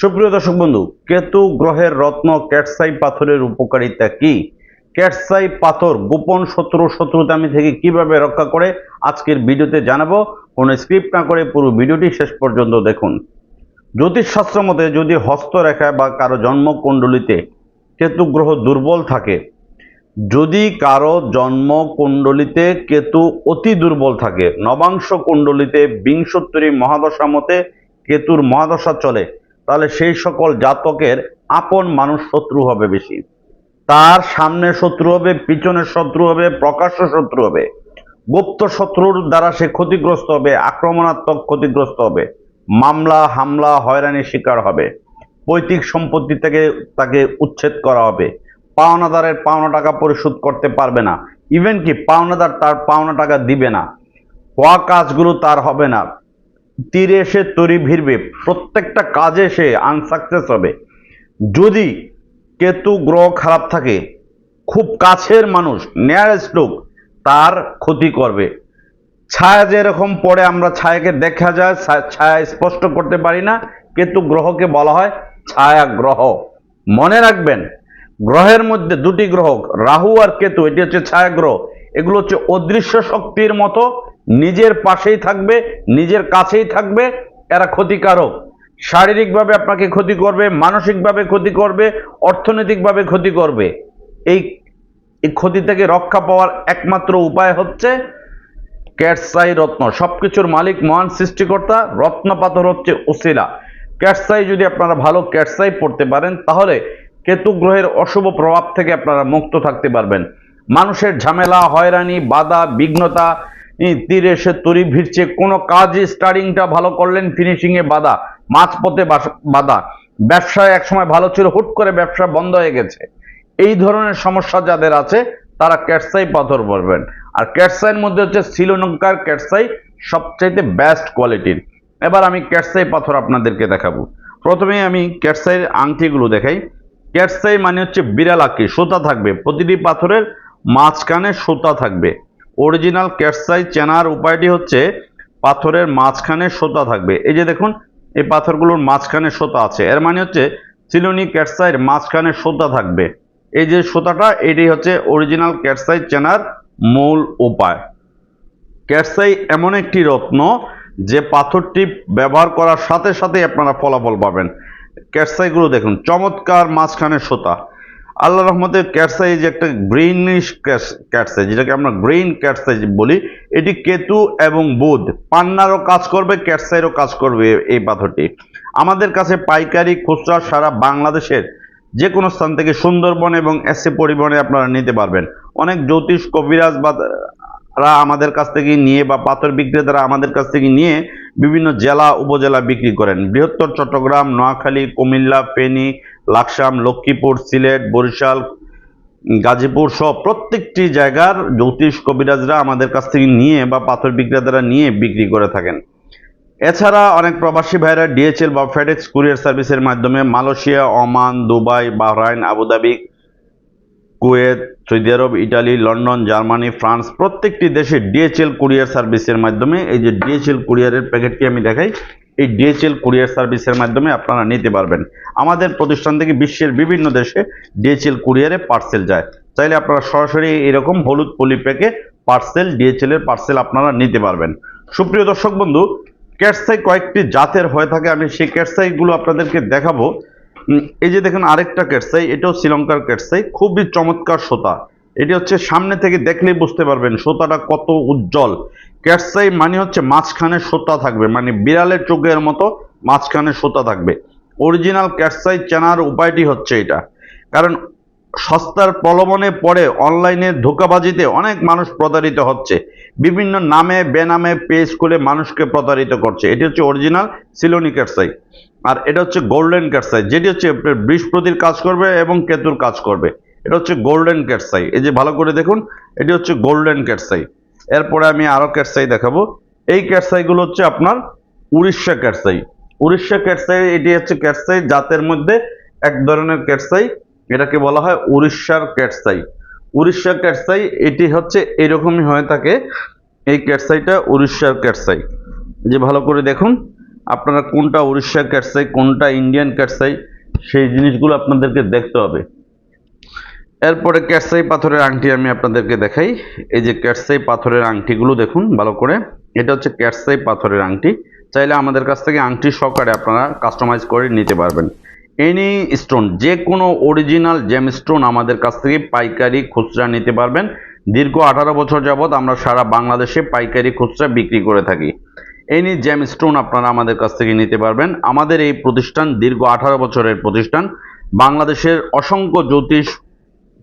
সুপ্রিয় দর্শক বন্ধু, কেতু গ্রহের রত্ন ক্যাটসাই পাথরের উপকারিতা কি? ক্যাটসাই পাথর গোপন শত্রু শত্রুতামি থেকে কীভাবে রক্ষা করে আজকের ভিডিওতে জানাব। কোনো স্ক্রিপ্ট না করে পুরো ভিডিওটি শেষ পর্যন্ত দেখুন। জ্যোতিষশাস্ত্র মতে যদি হস্তরেখায় বা কারও জন্মকুণ্ডলিতে কেতু গ্রহ দুর্বল থাকে, যদি কারও জন্ম কুণ্ডলিতে কেতু অতি দুর্বল থাকে, নবাংশ কুণ্ডলিতে বিংশোত্তরী মহাদশা মতে কেতুর মহাদশা চলে তাহলে সেই সকল জাতকের আপন মানুষ শত্রু হবে বেশি। তার সামনে শত্রু হবে পিছনের শত্রু হবে, প্রকাশ্য শত্রু হবে। গুপ্ত শত্রুর দ্বারা সে ক্ষতিগ্রস্ত হবে, আক্রমণাত্মক ক্ষতিগ্রস্ত হবে, মামলা, হামলা, হয়রানির শিকার হবে, পৈতৃক সম্পত্তি থেকে তাকে উচ্ছেদ করা হবে, পাওনাদারের পাওনা টাকা পরিশোধ করতে পারবে না। ইভেন কি, পাওনাদার তার পাওনা টাকা দিবে না। হওয়া কাজগুলো তার হবে না। তীরে এসে তরি ভিড়বে, প্রত্যেকটা কাজে সে আনসাকসেস হবে। যদি কেতু গ্রহ খারাপ থাকে, খুব কাছের মানুষ নিয়ারেস্ট লোক, তার ক্ষতি করবে। ছায়া যেরকম পড়ে, আমরা ছায়াকে দেখা যায় ছায়া স্পষ্ট করতে পারি না, কেতু গ্রহকে বলা হয় ছায়া গ্রহ। মনে রাখবেন, গ্রহের মধ্যে দুটি গ্রহ, রাহু আর কেতু, এটি হচ্ছে ছায়া গ্রহ। এগুলো হচ্ছে অদৃশ্য শক্তির মতো নিজের পাশেই থাকবে, নিজের কাছেই থাকবে, এরা ক্ষতিকারক। শারীরিকভাবে আপনাকে ক্ষতি করবে, মানসিকভাবে ক্ষতি করবে, অর্থনৈতিকভাবে ক্ষতি করবে। এই ক্ষতি থেকে রক্ষা পাওয়ার একমাত্র উপায় হচ্ছে ক্যাটসাই রত্ন। সব কিছুর মালিক মহান সৃষ্টিকর্তা, রত্ন পাথর হচ্ছে ওসিলা ক্যাটসাই যদি আপনারা ভালো ক্যাটসাই পড়তে পারেন, তাহলে কেতু গ্রহের অশুভ প্রভাব থেকে আপনারা মুক্ত থাকতে পারবেন। মানুষের ঝামেলা, হয়রানি, বাধা, বিঘ্নতা তীরে এসে তরি ভিড়ছে, কোনো কাজই স্টার্টিংটা ভালো করলেন ফিনিশিংয়ে বাধা, মাঝপথে বাধা। ব্যবসায় একসময় ভালো ছিল, হুট করে ব্যবসা বন্ধ হয়ে গেছে। এই ধরনের সমস্যা যাদের আছে, তারা ক্যাটসাই পাথর পরবেন। আর ক্যাটসাইয়ের মধ্যে হচ্ছে শ্রীলঙ্কার ক্যাটসাই সবচাইতে বেস্ট কোয়ালিটির এবার আমি ক্যাটসাই পাথর আপনাদেরকে দেখাবো। প্রথমে আমি ক্যাটসাইয়ের আংটিগুলো দেখাই। ক্যাটসাই মানে হচ্ছে বিড়াল আঁকি সুতা থাকবে। প্রতিটি পাথরের মাঝখানে সুতা থাকবে। অরিজিনাল ক্যাটসাই চেনার উপায়টি হচ্ছে পাথরের মাঝখানে সুতা থাকবে। এই যে দেখুন, এই পাথরগুলোর মাঝখানে সুতা আছে। এর মানে হচ্ছে সিলোনি ক্যাটসাইয়ের মাঝখানে সুতা থাকবে। এই যে সুতাটা, এটি হচ্ছে অরিজিনাল ক্যাটসাই চেনার মূল উপায়। ক্যাটসাই এমন একটি রত্ন যে পাথরটি ব্যবহার করার সাথে সাথে আপনারা ফলাফল পাবেন। ক্যাটসাইগুলো দেখুন, চমৎকার মাঝখানে সুতা। আল্লাহ রহমতের ক্যাটসাই যে একটা গ্রিনিশ ক্যাটসাই যেটাকে আমরা গ্রিন ক্যাটসাই বলি, এটি কেতু এবং বুধ। পান্নারও কাজ করবে ক্যাটসাইরও কাজ করবে এই পাথরটি। আমাদের কাছে পাইকারি খুচরা সারা বাংলাদেশের যে কোনো স্থান থেকে সুন্দরবন এবং এসে পরিবহনে আপনারা নিতে পারবেন। অনেক জ্যোতিষ, কবিরাজ বা রা আমাদের কাছ থেকে নিয়ে বা পাথর বিক্রেতারা আমাদের কাছ থেকে নিয়ে বিভিন্ন জেলা, উপজেলা বিক্রি করেন। বৃহত্তর চট্টগ্রাম, নোয়াখালী, কুমিল্লা, ফেনী, লাকসাম, লক্ষ্মীপুর, সিলেট, বরিশাল, গাজীপুর সহ প্রত্যেকটি জায়গার জ্যোতিষ কবিরাজরা আমাদের কাছ থেকে নিয়ে বা পাথর বিক্রেতারা নিয়ে বিক্রি করে থাকেন। এছাড়া অনেক প্রবাসী ভাইরা ডিএচএল বা ফেডেক্স কুরিয়ার সার্ভিসের মাধ্যমে Malaysia, Oman, Dubai, Bahrain, Abu Dhabi Kuwait, Saudi Arab, Italy, London, Germany, France প্রত্যেকটি দেশে ডিএচএল কুরিয়ার সার্ভিসের মাধ্যমে, এই যে ডিএচএল কুরিয়ারের প্যাকেটটি আমি দেখাই, এই ডিএচএল কুরিয়ার সার্ভিসের মাধ্যমে আপনারা নিতে পারবেন। আমাদের প্রতিষ্ঠান থেকে বিশ্বের বিভিন্ন দেশে ডিএচএল কুরিয়ারে পার্সেল যায়। চাইলে আপনারা সরাসরি এরকম হলুদ পলি প্যাকে পার্সেল ডিএচএল এর পার্সেল আপনারা নিতে পারবেন। সুপ্রিয় দর্শক বন্ধু ক্যাটসাই কয়েকটি জাতের হয়ে থাকে, আমি সেই ক্যাটসাইগুলো আপনাদেরকে দেখাবো। এই যে দেখেন আরেকটা ক্যাটসাই এটাও শ্রীলঙ্কার ক্যাটসাই খুবই চমৎকার সোতা। এটি হচ্ছে সামনে থেকে দেখলেই বুঝতে পারবেন সোতাটা কত উজ্জ্বল। ক্যাটসাই মানে হচ্ছে মাঝখানে সোতা থাকবে মানে বিড়ালের চোখের মতো মাঝখানে সোতা থাকবে। অরিজিনাল ক্যাটসাই চেনার উপায়টি হচ্ছে এটা। কারণ সস্তার প্রলোভনে পড়ে অনলাইনে ধোকাবাজিতে অনেক মানুষ প্রতারিত হচ্ছে। বিভিন্ন নামে, বেনামে, পেজ খুলে মানুষকে প্রতারিত করছে। এটি হচ্ছে অরিজিনাল সিলোনি ক্যাটসাই আর এটা হচ্ছে গোল্ডেন ক্যাটসাই যেটি হচ্ছে বৃহস্পতির কাজ করবে এবং কেতুর কাজ করবে। এটা হচ্ছে গোল্ডেন ক্যাটসাই এই যে ভালো করে দেখুন, এটি হচ্ছে গোল্ডেন ক্যাটসাই এরপরে আমি আরও ক্যাটসাই দেখাবো। এই ক্যাটসাইগুলো হচ্ছে আপনার উড়িষ্যা ক্যাটসাই উড়িষ্যা ক্যাটসাই এটি হচ্ছে ক্যাটসাই জাতের মধ্যে এক ধরনের ক্যাটসাই এটাকে বলা হয় উড়িষ্যার ক্যাটসাই উড়িষ্যা ক্যাটসাই এটি হচ্ছে এরকমই হয়ে থাকে, এই ক্যাটসাইটা উড়িষ্যার ক্যাটসাই যে ভালো করে দেখুন আপনারা কোনটা উড়িষ্যার ক্যাটসাই কোনটা ইন্ডিয়ান ক্যাটসাই সেই জিনিসগুলো আপনাদেরকে দেখতে হবে। এরপরে ক্যাটসাই পাথরের আংটি আমি আপনাদেরকে দেখাই। এই যে ক্যাটসাই পাথরের আংটিগুলো দেখুন ভালো করে। এটা হচ্ছে ক্যাটসাই পাথরের আংটি। চাইলে আমাদের কাছ থেকে আংটি সহকারে আপনারা কাস্টমাইজ করে নিতে পারবেন। এনি স্টোন যে কোনো অরিজিনাল জেম স্টোন আমাদের কাছ থেকে পাইকারি খুচরা নিতে পারবেন। দীর্ঘ আঠারো বছর যাবৎ আমরা সারা বাংলাদেশে পাইকারি খুচরা বিক্রি করে থাকি। এনি জ্যাম স্টোন আপনারা আমাদের কাছ থেকে নিতে পারবেন। আমাদের এই প্রতিষ্ঠান দীর্ঘ আঠারো বছরের প্রতিষ্ঠান। বাংলাদেশের অসংখ্য জ্যোতিষ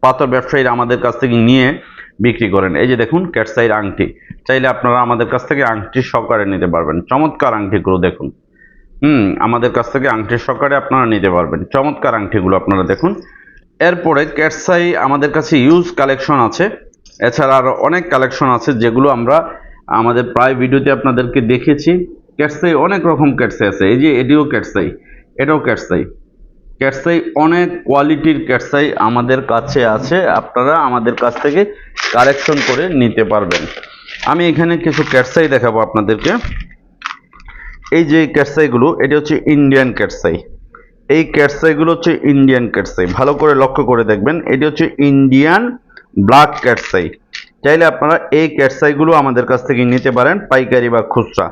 পাথর ব্যবসায়ীরা আমাদের কাছ থেকে নিয়ে বিক্রি করেন। এই যে দেখুন, ক্যাটসাইর আংটি। চাইলে আপনারা আমাদের কাছ থেকে আংটি সহকারে নিতে পারবেন। চমৎকার আংটিগুলো দেখুন। হুম, আমাদের কাছ থেকে আংটি সহকারে আপনারা নিতে পারবেন। চমৎকার আংটিগুলো আপনারা দেখুন। এরপরে ক্যাটসাই আমাদের কাছে ইউজ কালেকশন আছে। এছাড়া আরও অনেক কালেকশন আছে যেগুলো আমরা আমাদের প্রায় ভিডিওতে আপনাদেরকে দেখেছি। ক্যাটসাই অনেক রকম ক্যাটসাই আছে। এই যে এটিও ক্যাটসাই, এটাও ক্যাটসাই। ক্যাটসাই অনেক কোয়ালিটির ক্যাটসাই আমাদের কাছে আছে। আপনারা আমাদের কাছ থেকে কালেকশন করে নিতে পারবেন। আমি এখানে কিছু ক্যাটসাই দেখাবো আপনাদেরকে। এই যে ক্যাটসাইগুলো, এটা হচ্ছে ইন্ডিয়ান ক্যাটসাই। এই ক্যাটসাইগুলো হচ্ছে ইন্ডিয়ান ক্যাটসাই। ভালো করে লক্ষ্য করে দেখবেন, এটি হচ্ছে ইন্ডিয়ান ব্ল্যাক ক্যাটসাই। চাইলে আপনারা এই ক্যাটসাইগুলো আমাদের কাছ থেকে নিতে পারেন, পাইকারি বা খুচরা।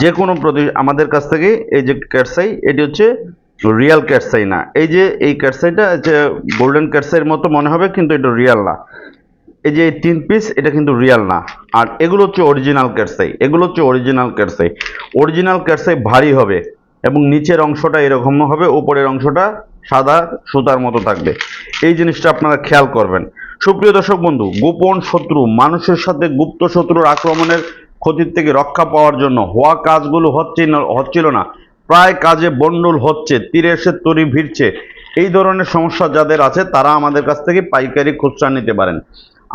যে কোনো প্রতি আমাদের কাছ থেকে এই যে ক্যাটসাই এটি হচ্ছে রিয়াল ক্যাটসাই না। এই যে এই ক্যাটসাইটা যে গোল্ডেন ক্যাটসাইয়ের মতো মনে হবে, কিন্তু এটা রিয়াল না। এই যে তিন পিস, এটা কিন্তু রিয়াল না। আর এগুলো হচ্ছে অরিজিনাল ক্যাটসাই এগুলো হচ্ছে অরিজিনাল ক্যাটসাই অরিজিনাল ক্যাটসাই ভারী হবে এবং নিচের অংশটা এরকম হবে, উপরের অংশটা সাদা সুতার মতো থাকবে। এই জিনিসটা আপনারা খেয়াল করবেন। সুপ্রিয় দর্শক বন্ধু, গোপন শত্রু, মানুষের সাথে গুপ্ত শত্রুর আক্রমণের ক্ষতির থেকে রক্ষা পাওয়ার জন্য হওয়া কাজগুলো হচ্ছে হচ্ছিল না। প্রায় কাজে বন্ডল হচ্ছে, তীরে এসে তরি ভিড়ছে। এই ধরনের সমস্যা যাদের আছে, তারা আমাদের কাছ থেকে পাইকারি খুচরা নিতে পারেন।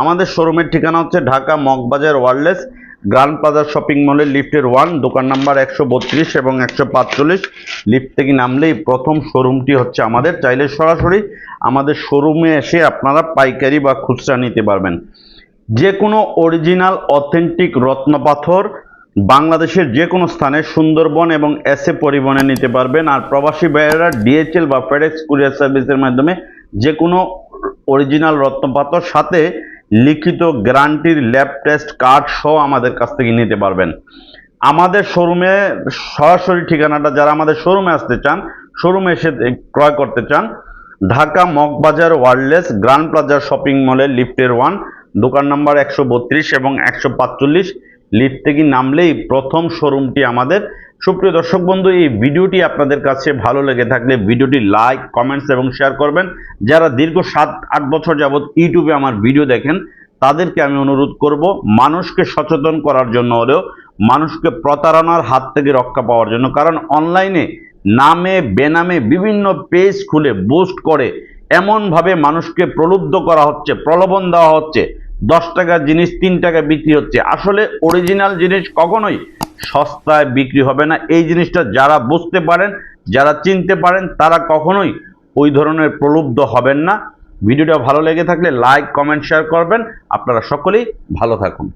আমাদের শোরুমের ঠিকানা হচ্ছে Dhaka Moghbazar wireless grand plaza shopping মলের লিফটের ওয়ান, দোকান নাম্বার একশো বত্রিশ এবং একশো পাঁচচল্লিশ। লিফট থেকে নামলেই প্রথম শোরুমটি হচ্ছে আমাদের। চাইলে সরাসরি আমাদের শোরুমে এসে আপনারা পাইকারি বা খুচরা নিতে পারবেন। যে কোনো অরিজিনাল, অথেন্টিক রত্নপাথর বাংলাদেশের যে কোনো স্থানে সুন্দরবন এবং এসএ পরিবহনে নিতে পারবেন। আর প্রবাসী ভাইয়েরা ডিএচএল বা ফেডেক্স কুরিয়ার সার্ভিসের মাধ্যমে যে কোনো অরিজিনাল রত্নপাথর, সাথে লিখিত গ্যারান্টির ল্যাব টেস্ট কার্ড সহ আমাদের কাছ থেকে নিতে পারবেন। আমাদের শোরুমে সরাসরি ঠিকানাটা যারা আমাদের শোরুমে আসতে চান, শোরুমে এসে ক্রয় করতে চান, ঢাকা মগবাজার ওয়ারলেস গ্রান্ড প্লাজার শপিং মলের লিফটের ওয়ান, দোকান নাম্বার একশো বত্রিশ এবং একশো পাঁচচল্লিশ লিফট থেকে নামলেই প্রথম শোরুমটি আমাদের। সুপ্রিয় দর্শক বন্ধু, এই ভিডিওটি আপনাদের কাছে ভালো লেগে থাকলে ভিডিওটি লাইক, কমেন্টস এবং শেয়ার করবেন। যারা দীর্ঘ সাত, আট বছর যাবৎ ইউটিউবে আমার ভিডিও দেখেন, তাদেরকে আমি অনুরোধ করব মানুষকে সচেতন করার জন্য হলেও মানুষকে প্রতারণার হাত থেকে রক্ষা পাওয়ার জন্য। কারণ অনলাইনে নামে, বেনামে বিভিন্ন পেজ খুলে বুস্ট করে, এমনভাবে মানুষকে প্রলুব্ধ করা হচ্ছে, প্রলোভন দেওয়া হচ্ছে। দশ টাকা জিনিস, তিন টাকা বিক্রি হচ্ছে। আসলে অরিজিনাল জিনিস কখনোই সস্তায় বিক্রি হবে না। এই জিনিসটা যারা বুঝতে পারেন, যারা চিনতে পারেন, তারা কখনোই ওই ধরনের প্রলুব্ধ হবেন না। ভিডিওটা ভালো লেগে থাকলে লাইক কমেন্ট শেয়ার করবেন। আপনারা সকলেই ভালো থাকুন।